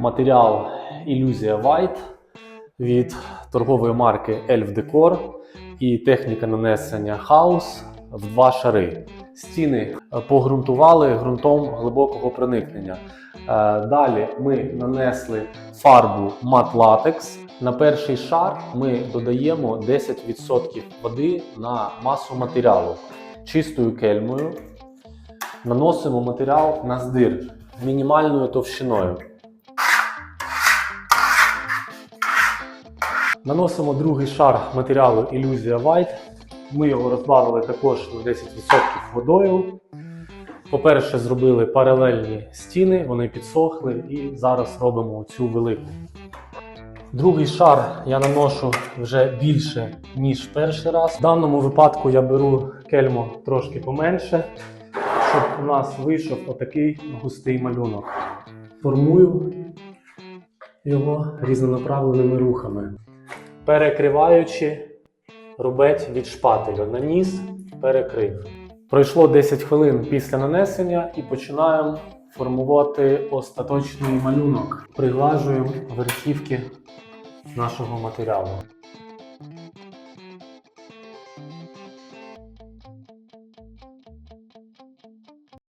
матеріал Ілюзія White від торгової марки Elf Decor і техніка нанесення House в два шари. Стіни е, погрунтували ґрунтом глибокого проникнення. Е, Далі ми нанесли фарбу мат латекс. На перший шар ми додаємо 10% води на масу матеріалу. Чистою кельмою наносимо матеріал на здир мінімальною товщиною. Наносимо другий шар матеріалу Ілюзія White. Ми його розбавили також на 10% водою. По-перше, зробили паралельні стіни, вони підсохли, і зараз робимо цю велику. Другий шар я наношу вже більше, ніж перший раз. В даному випадку я беру кельму трошки поменше, щоб у нас вийшов отакий густий малюнок. Формую його різнонаправленими рухами, перекриваючи рубець від шпателю. Наніс, перекрив. Пройшло 10 хвилин після нанесення і починаємо формувати остаточний малюнок. Приглажуємо верхівки нашого матеріалу.